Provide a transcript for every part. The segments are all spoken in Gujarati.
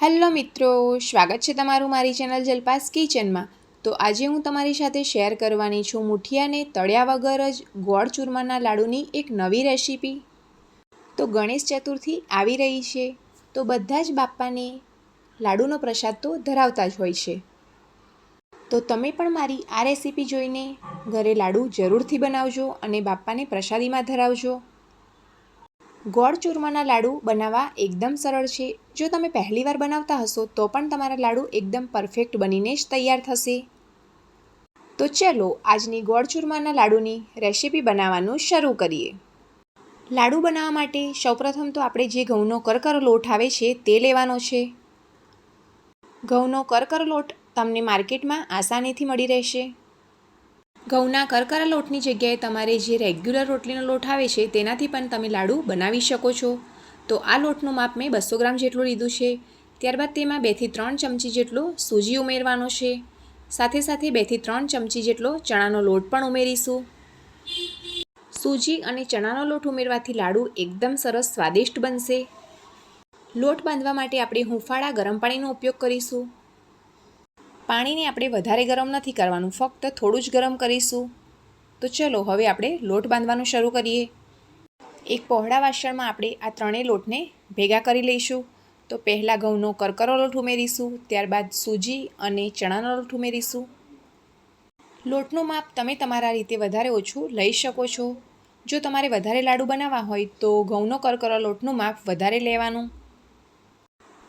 હેલો મિત્રો, સ્વાગત છે તમારું મારી ચેનલ જલપાસ કિચનમાં. તો આજે હું તમારી સાથે શેર કરવાની છું મુઠિયાને તળ્યા વગર જ ગોળ ચૂરમાના લાડુની એક નવી રેસીપી. તો ગણેશ ચતુર્થી આવી રહી છે, તો બધા જ બાપ્પાને લાડુનો પ્રસાદ તો ધરાવતા જ હોય છે. તો તમે પણ મારી આ રેસીપી જોઈને ઘરે લાડુ જરૂરથી બનાવજો અને બાપ્પાને પ્રસાદીમાં ધરાવજો. ગોળ ચૂરમાના લાડુ બનાવવા એકદમ સરળ છે. જો તમે પહેલીવાર બનાવતા હશો, તો પણ તમારા લાડુ એકદમ પરફેક્ટ બનીને જ તૈયાર થશે. તો ચલો, આજની ગોળ ચૂરમાના લાડુની રેસીપી બનાવવાનું શરૂ કરીએ. લાડુ બનાવવા માટે સૌપ્રથમ તો આપણે જે ઘઉંનો કરકરો લોટ આવે છે, તે લેવાનો છે. ઘઉંનો કરકરો લોટ તમને માર્કેટમાં આસાનીથી મળી રહેશે. ઘઉંના કરકરા લોટની જગ્યાએ તમારે જે રેગ્યુલર રોટલીનો લોટ આવે છે, તેનાથી પણ તમે લાડુ બનાવી શકો છો. તો આ લોટનું માપ મેં બસો ગ્રામ જેટલું લીધું છે. ત્યારબાદ તેમાં બેથી ત્રણ ચમચી જેટલો સૂજી ઉમેરવાનો છે. સાથે સાથે બેથી ત્રણ ચમચી જેટલો ચણાનો લોટ પણ ઉમેરીશું. સૂજી અને ચણાનો લોટ ઉમેરવાથી લાડુ એકદમ સરસ સ્વાદિષ્ટ બનશે. લોટ બાંધવા માટે આપણે હુંફાળા ગરમ પાણીનો ઉપયોગ કરીશું. પાણીને આપણે વધારે ગરમ નથી કરવાનું, ફક્ત થોડું જ ગરમ કરીશું. તો ચલો, હવે આપણે લોટ બાંધવાનું શરૂ કરીએ. એક પહોળા વાસણમાં આપણે આ ત્રણેય લોટને ભેગા કરી લઈશું. તો પહેલાં ઘઉંનો કરકરો લોટ ઉમેરીશું, ત્યારબાદ સૂજી અને ચણાનો લોટ ઉમેરીશું. લોટનું માપ તમે તમારા રીતે વધારે ઓછું લઈ શકો છો. જો તમારે વધારે લાડુ બનાવવા હોય, તો ઘઉંનો કરકરો લોટનું માપ વધારે લેવાનું.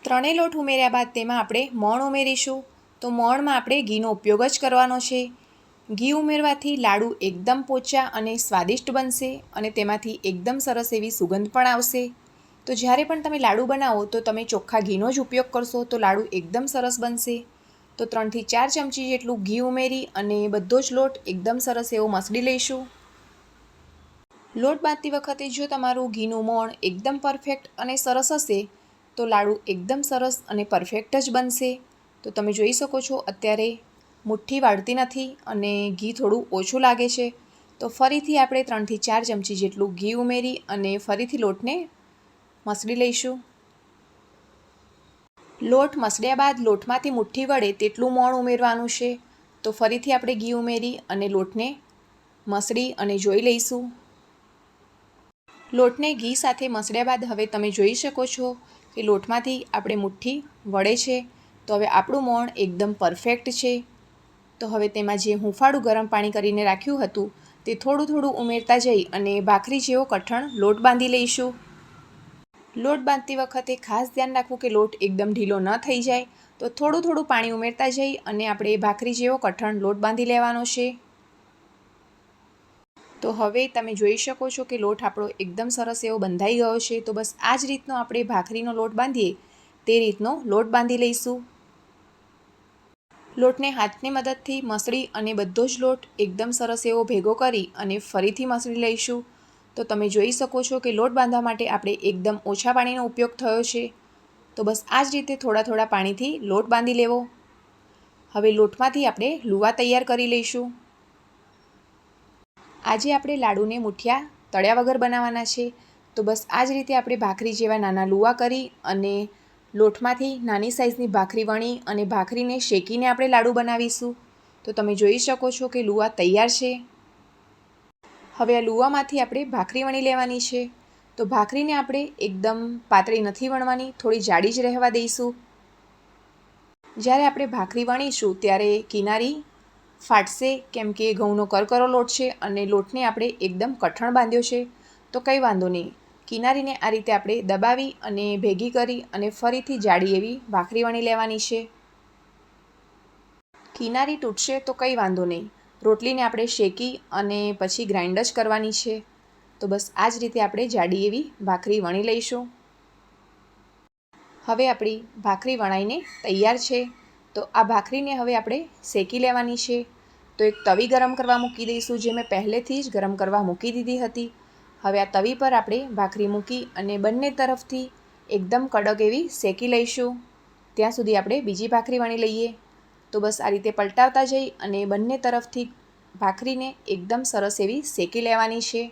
ત્રણેય લોટ ઉમેર્યા બાદ તેમાં આપણે મોણ ઉમેરીશું. તો મોણમાં આપણે ઘીનો ઉપયોગ જ કરવાનો છે. ઘી ઉમેરવાથી લાડુ એકદમ પોચા અને સ્વાદિષ્ટ બનશે અને તેમાંથી એકદમ સરસ એવી સુગંધ પણ આવશે. તો જ્યારે પણ તમે લાડુ બનાવો તો તમે ચોખ્ખા ઘીનો જ ઉપયોગ કરશો તો લાડુ એકદમ સરસ બનશે. તો ત્રણથી ચાર ચમચી જેટલું ઘી ઉમેરી અને બધો જ લોટ એકદમ સરસ એવો મસળી લઈશું. લોટ બાંધતી વખતે જો તમારું ઘીનું મોણ એકદમ પરફેક્ટ અને સરસ હશે તો લાડુ એકદમ સરસ અને પરફેક્ટ જ બનશે. તો તમે જોઈ શકો છો, અત્યારે મુઠ્ઠી વાળતી નથી અને ઘી થોડું ઓછું લાગે છે. તો ફરીથી આપણે ત્રણથી ચાર ચમચી જેટલું ઘી ઉમેરી અને ફરીથી લોટને મસળી લઈશું. લોટ મસળ્યા બાદ લોટમાંથી મુઠ્ઠી વળે તેટલું મોણ ઉમેરવાનું છે. તો ફરીથી આપણે ઘી ઉમેરી અને લોટને મસળી અને જોઈ લઈશું. લોટને ઘી સાથે મસળ્યા બાદ હવે તમે જોઈ શકો છો કે લોટમાંથી આપણે મુઠ્ઠી વળે છે. તો હવે આપણું મોણ એકદમ પરફેક્ટ છે. તો હવે તેમાં જે હુંફાળું ગરમ પાણી કરીને રાખ્યું હતું, તે થોડું થોડું ઉમેરતા જઈ અને ભાખરી જેવો કઠણ લોટ બાંધી લઈશું. લોટ બાંધતી વખતે ખાસ ધ્યાન રાખવું કે લોટ એકદમ ઢીલો ન થઈ જાય, તો થોડું થોડું પાણી ઉમેરતા જઈ અને આપણે ભાખરી જેવો કઠણ લોટ બાંધી લેવાનો છે. તો હવે તમે જોઈ શકો છો કે લોટ આપણો એકદમ સરસ એવો બંધાઈ ગયો છે, તો બસ આ જ રીતનો આપણે ભાખરીનો લોટ બાંધીએ, તે રીતનો લોટ બાંધી લઈશું. લોટને હાથની મદદથી મસળી અને બધો જ લોટ એકદમ સરસ એવો ભેગો કરી અને ફરીથી મસળી લઈશું. તો તમે જોઈ શકો છો કે લોટ બાંધવા માટે આપણે એકદમ ઓછા પાણીનો ઉપયોગ થયો છે. તો બસ આ જ રીતે થોડા થોડા પાણીથી લોટ બાંધી લેવો. હવે લોટમાંથી આપણે લુવા તૈયાર કરી લઈશું. આજે આપણે લાડુને મુઠિયા તળ્યા વગર બનાવવાના છે. તો બસ આ જ રીતે આપણે ભાખરી જેવા નાના લુવા કરી અને લોટમાંથી નાની સાઇઝની ભાખરી વણી અને ભાખરીને શેકીને આપણે લાડુ બનાવીશું. તો તમે જોઈ શકો છો કે લુવા તૈયાર છે. હવે આ લુવામાંથી આપણે ભાખરી વણી લેવાની છે. તો ભાખરીને આપણે એકદમ પાતળી નથી વણવાની, થોડી જાડી જ રહેવા દઈશું. જ્યારે આપણે ભાખરી વણીશું, ત્યારે કિનારી ફાટશે, કેમ કે ઘઉંનો કરકરો લોટ છે અને લોટને આપણે એકદમ કઠણ બાંધ્યો છે. તો કંઈ વાંધો નહીં. કિનારીને આ રીતે આપણે દબાવી અને ભેગી કરી અને ફરીથી જાડી એવી ભાખરી વણી લેવાની છે. કિનારી તૂટશે તો કંઈ વાંધો નહીં. રોટલીને આપણે શેકી અને પછી ગ્રાઇન્ડ જ કરવાની છે. તો બસ આ જ રીતે આપણે જાડી એવી ભાખરી વણી લઈશું. હવે આપણી ભાખરી વણાઈને તૈયાર છે. તો આ ભાખરીને હવે આપણે શેકી લેવાની છે. તો એક તવી ગરમ કરવા મૂકી દઈશું, જે મેં પહેલેથી જ ગરમ કરવા મૂકી દીધી હતી. હવે આ તવી પર આપણે ભાખરી મૂકી અને બંને તરફથી એકદમ કડક એવી શેકી લઈશું. ત્યાં સુધી આપણે બીજી ભાખરી વણી લઈએ. તો બસ આ રીતે પલટાવતા જઈ અને બંને તરફથી ભાખરીને એકદમ સરસ એવી શેકી લેવાની છે.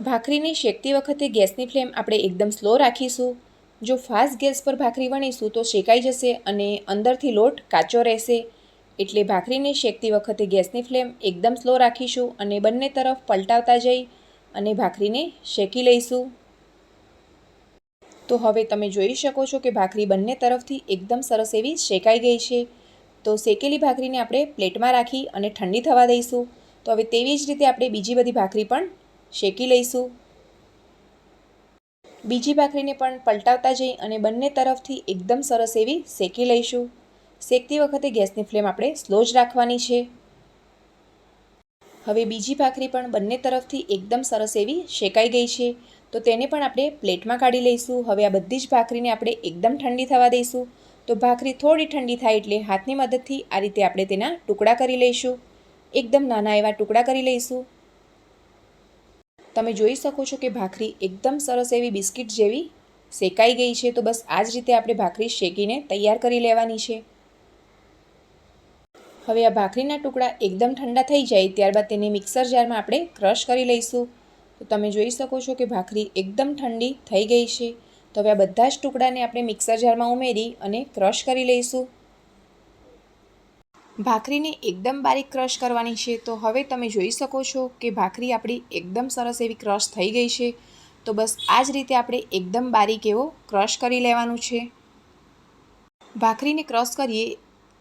ભાખરીને શેકતી વખતે ગેસની ફ્લેમ આપણે એકદમ સ્લો રાખીશું. જો ફાસ્ટ ગેસ પર ભાખરી વણીશું તો શેકાઈ જશે અને અંદરથી લોટ કાચો રહેશે. એટલે ભાખરીને શેકતી વખતે ગેસની ફ્લેમ એકદમ સ્લો રાખીશું અને બંને તરફ પલટાવતા જઈ અને ભાખરીને શેકી લઈશું. તો હવે તમે જોઈ શકો છો કે ભાખરી બંને તરફથી એકદમ સરસ એવી શેકાઈ ગઈ છે. તો શેકેલી ભાખરીને આપણે પ્લેટમાં રાખી અને ઠંડી થવા દઈશું. તો હવે તેવી જ રીતે આપણે બીજી બધી ભાખરી પણ શેકી લઈશું. બીજી ભાખરીને પણ પલટાવતા જઈ અને બંને તરફથી એકદમ સરસ એવી શેકી લઈશું. શેકતી વખતે ગેસની ફ્લેમ આપણે સ્લો જ રાખવાની છે. હવે બીજી ભાખરી પણ બંને તરફથી એકદમ સરસ એવી શેકાઈ ગઈ છે. તો તેને પણ આપણે પ્લેટમાં કાઢી લઈશું. હવે આ બધી જ ભાખરીને આપણે એકદમ ઠંડી થવા દઈશું. તો ભાખરી થોડી ઠંડી થાય એટલે હાથની મદદથી આ રીતે આપણે તેના ટુકડા કરી લઈશું. એકદમ નાના એવા ટુકડા કરી લઈશું. તમે જોઈ શકો છો કે ભાખરી એકદમ સરસ એવી બિસ્કિટ જેવી શેકાઈ ગઈ છે. તો બસ આ જ રીતે આપણે ભાખરી શેકીને તૈયાર કરી લેવાની છે. હવે આ ભાખરીના ટુકડા એકદમ ઠંડા થઈ જાય ત્યારબાદ તેને મિક્સર જારમાં આપણે ક્રશ કરી લઈશું. તો તમે જોઈ શકો છો કે ભાખરી એકદમ ઠંડી થઈ ગઈ છે. તો હવે આ બધા જ ટુકડાને આપણે મિક્સર જારમાં ઉમેરી અને ક્રશ કરી લઈશું. ભાખરીને એકદમ બારીક ક્રશ કરવાની છે. તો હવે તમે જોઈ શકો છો કે ભાખરી આપણી એકદમ સરસ એવી ક્રશ થઈ ગઈ છે. તો બસ આ જ રીતે આપણે એકદમ બારીક એવો ક્રશ કરી લેવાનું છે. ભાખરીને ક્રશ કરીએ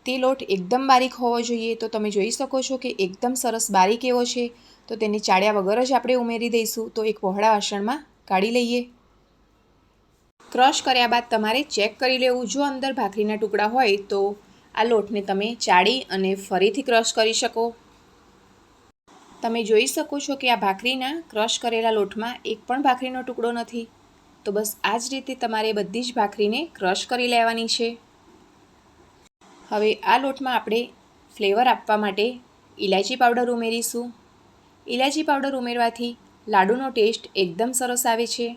તે લોટ એકદમ બારીક હોવો જોઈએ. તો તમે જોઈ શકો છો કે એકદમ સરસ બારીક એવો છે. તો તેને ચાળ્યા વગર જ આપણે ઉમેરી દઈશું. તો એક પહોળા વાસણમાં કાઢી લઈએ. ક્રશ કર્યા બાદ તમારે ચેક કરી લેવું. જો અંદર ભાખરીના ટુકડા હોય તો આ લોટને તમે ચાળી અને ફરીથી ક્રશ કરી શકો. તમે જોઈ શકો છો કે આ ભાખરીના ક્રશ કરેલા લોટમાં એક પણ ભાખરીનો ટુકડો નથી. તો બસ આ જ રીતે તમારે બધી જ ભાખરીને ક્રશ કરી લેવાની છે. હવે આ લોટમાં આપણે ફ્લેવર આપવા માટે ઇલાયચી પાવડર ઉમેરીશું. ઇલાયચી પાવડર ઉમેરવાથી લાડુનો ટેસ્ટ એકદમ સરસ આવે છે.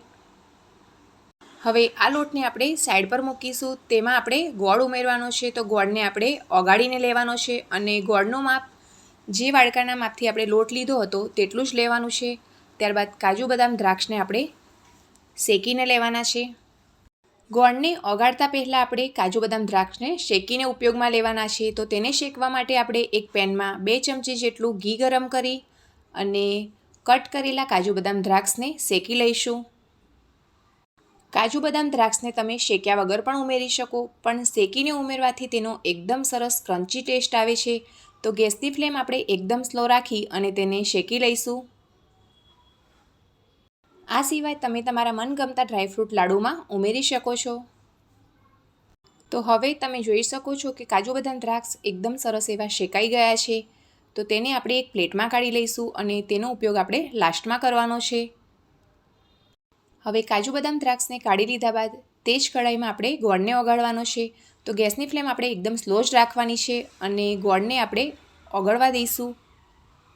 હવે આ લોટને આપણે સાઈડ પર મૂકીશું. તેમાં આપણે ગોળ ઉમેરવાનો છે. તો ગોળને આપણે ઓગાળીને લેવાનો છે અને ગોળનું માપ જે વાડકાના માપથી આપણે લોટ લીધો હતો તેટલું જ લેવાનું છે. ત્યારબાદ કાજુ બદામ દ્રાક્ષને આપણે શેકીને લેવાના છે. ગોળને ઓગાળતા પહેલાં આપણે કાજુ બદામ દ્રાક્ષને શેકીને ઉપયોગમાં લેવાના છે. તો તેને શેકવા માટે આપણે એક પેનમાં બે ચમચી જેટલું ઘી ગરમ કરી અને કટ કરેલા કાજુ બદામ દ્રાક્ષને શેકી લઈશું. કાજુ બદામ દ્રાક્ષને તમે શેક્યા વગર પણ ઉમેરી શકો, પણ શેકીને ઉમેરવાથી તેનો એકદમ સરસ ક્રન્ચી ટેસ્ટ આવે છે. તો ગેસની ફ્લેમ આપણે એકદમ સ્લો રાખી અને તેને શેકી લઈશું. આ સિવાય તમે તમારા મનગમતા ડ્રાયફ્રૂટ લાડુમાં ઉમેરી શકો છો. તો હવે તમે જોઈ શકો છો કે કાજુ બદામ દ્રાક્ષ એકદમ સરસ એવા શેકાઈ ગયા છે. તો તેને આપણે એક પ્લેટમાં કાઢી લઈશું અને તેનો ઉપયોગ આપણે લાસ્ટમાં કરવાનો છે. હવે કાજુ બદામ દ્રાક્ષને કાઢી લીધા બાદ તે જ કઢાઈમાં આપણે ગોળને ઓગાળવાનો છે. તો ગેસની ફ્લેમ આપણે એકદમ સ્લો જ રાખવાની છે અને ગોળને આપણે ઓગળવા દઈશું.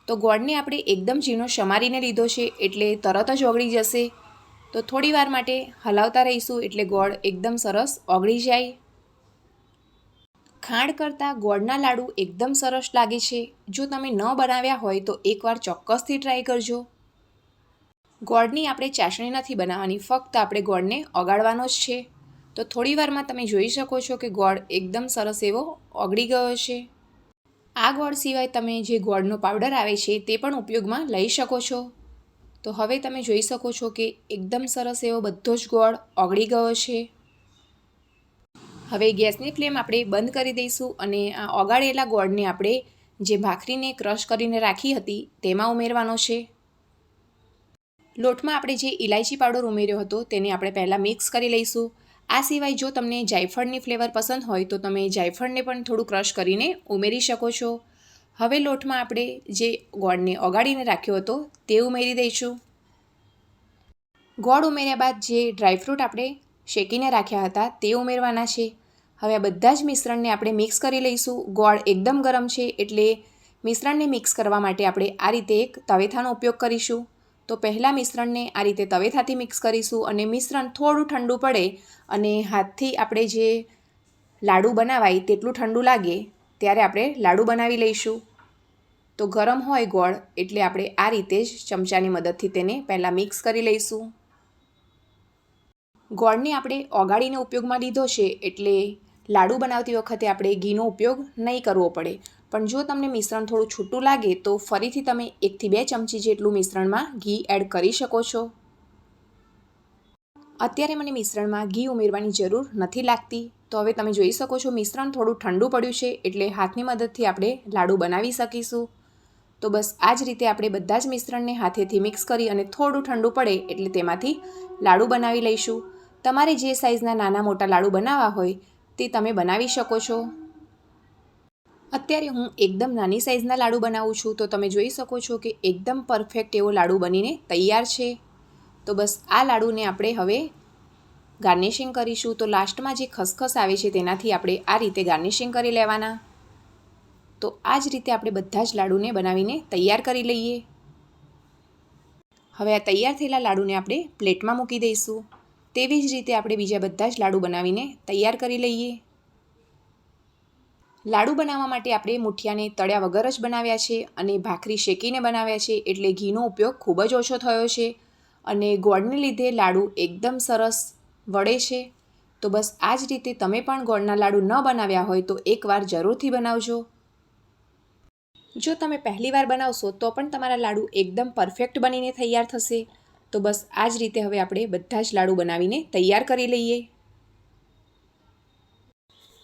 તો ગોળને આપણે એકદમ ઝીણો સમારીને લીધો છે એટલે તરત જ ઓગળી જશે. તો થોડી વાર માટે હલાવતા રહીશું એટલે ગોળ એકદમ સરસ ઓગળી જાય. ખાંડ કરતાં ગોળના લાડુ એકદમ સરસ લાગે છે. જો તમે ન બનાવ્યા હોય તો એકવાર ચોક્કસથી ટ્રાય કરજો. ગોળની આપણે ચાસણી નથી બનાવવાની, ફક્ત આપણે ગોળને ઓગાળવાનો જ છે. તો થોડી વારમાં તમે જોઈ શકો છો કે ગોળ એકદમ સરસ એવો ઓગળી ગયો છે. આ ગોળ સિવાય તમે જે ગોળનો પાવડર આવે છે તે પણ ઉપયોગમાં લઈ શકો છો. તો હવે તમે જોઈ શકો છો કે એકદમ સરસ એવો બધો જ ગોળ ઓગળી ગયો છે. હવે ગેસની ફ્લેમ આપણે બંધ કરી દઈશું અને આ ઓગાળેલા ગોળને આપણે જે ભાખરીને ક્રશ કરીને રાખી હતી તેમાં ઉમેરવાનો છે. લોટમાં આપણે જે ઇલાયચી પાવડર ઉમેર્યો હતો તેને આપણે પહેલાં મિક્સ કરી લઈશું. આ સિવાય જો તમને જાયફળની ફ્લેવર પસંદ હોય તો તમે જાયફળને પણ થોડું ક્રશ કરીને ઉમેરી શકો છો. હવે લોટમાં આપણે જે ગોળને ઓગાળીને રાખ્યો હતો તે ઉમેરી દઈશું. ગોળ ઉમેર્યા બાદ જે ડ્રાયફ્રૂટ આપણે શેકીને રાખ્યા હતા તે ઉમેરવાના છે. હવે આ બધા જ મિશ્રણને આપણે મિક્સ કરી લઈશું. ગોળ એકદમ ગરમ છે એટલે મિશ્રણને મિક્સ કરવા માટે આપણે આ રીતે એક તવેથાનો ઉપયોગ કરીશું. તો પહેલાં મિશ્રણને આ રીતે તવેથાથી મિક્સ કરીશું અને મિશ્રણ થોડું ઠંડુ પડે અને હાથથી આપણે જે લાડુ બનાવાય તેટલું ઠંડુ લાગે ત્યારે આપણે લાડુ બનાવી લઈશું. તો ગરમ હોય ગોળ એટલે આપણે આ રીતે જ ચમચાની મદદથી તેને પહેલાં મિક્સ કરી લઈશું. ગોળને આપણે ઓગાળીને ઉપયોગમાં લીધો છે એટલે લાડુ બનાવતી વખતે આપણે ઘીનો ઉપયોગ નહીં કરવો પડે. પણ જો તમને મિશ્રણ થોડું છૂટું લાગે, તો ફરીથી તમે એકથી બે ચમચી જેટલું મિશ્રણમાં ઘી એડ કરી શકો છો. અત્યારે મને મિશ્રણમાં ઘી ઉમેરવાની જરૂર નથી લાગતી. તો હવે તમે જોઈ શકો છો મિશ્રણ થોડું ઠંડુ પડ્યું છે, એટલે હાથની મદદથી આપણે લાડુ બનાવી શકીશું. તો બસ આ જ રીતે આપણે બધા જ મિશ્રણને હાથેથી મિક્સ કરી અને થોડું ઠંડુ પડે એટલે તેમાંથી લાડુ બનાવી લઈશું. તમારે જે સાઇઝના નાના મોટા લાડુ બનાવવા હોય, તે તમે બનાવી શકો છો. અત્યારે હું એકદમ નાની સાઇઝના લાડુ બનાવું છું, તો તમે જોઈ શકો છો કે એકદમ પરફેક્ટ એવો લાડુ બનીને તૈયાર છે. તો બસ આ લાડુને આપણે હવે ગાર્નિશિંગ કરીશું. તો લાસ્ટમાં જે ખસખસ આવે છે તેનાથી આપણે આ રીતે ગાર્નિશિંગ કરી લેવાના. તો આ જ રીતે આપણે બધા જ લાડુને બનાવીને તૈયાર કરી લઈએ. હવે આ તૈયાર થયેલા લાડુને આપણે પ્લેટમાં મૂકી દઈશું. તેવી જ રીતે આપણે બીજા બધા જ લાડુ બનાવીને તૈયાર કરી લઈએ. લાડુ બનાવવા માટે આપણે મુઠિયાને તળ્યા વગર જ બનાવ્યા છે અને ભાખરી શેકીને બનાવ્યા છે એટલે ઘીનો ઉપયોગ ખૂબ જ ઓછો થયો છે. અને ગોળને લીધે લાડુ એકદમ સરસ વળે છે. તો બસ આ જ રીતે તમે પણ ગોળના લાડુ ન બનાવ્યા હોય તો એકવાર જરૂરથી બનાવજો. જો તમે પહેલી વાર બનાવશો તો પણ તમારા લાડુ એકદમ પરફેક્ટ બનીને તૈયાર થશે. તો બસ આ જ રીતે હવે આપણે બધા જ લાડુ બનાવીને તૈયાર કરી લઈએ.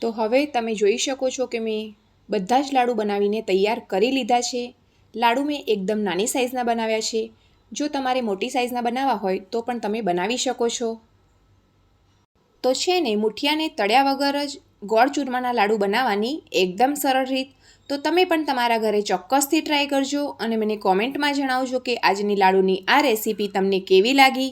તો હવે તમે જોઈ શકો છો કે મેં બધા જ લાડુ બનાવીને તૈયાર કરી લીધા છે. લાડુ મેં એકદમ નાની સાઇઝના બનાવ્યા છે. જો તમારે મોટી સાઇઝના બનાવવા હોય તો પણ તમે બનાવી શકો છો. તો છે ને, મુઠિયાને તળ્યા વગર જ ગોળ ચૂરમાના લાડુ બનાવવાની એકદમ સરળ રીત. તો તમે પણ તમારા ઘરે ચોક્કસથી ટ્રાય કરજો અને મને કોમેન્ટમાં જણાવજો કે આજની લાડુની આ રેસીપી તમને કેવી લાગી.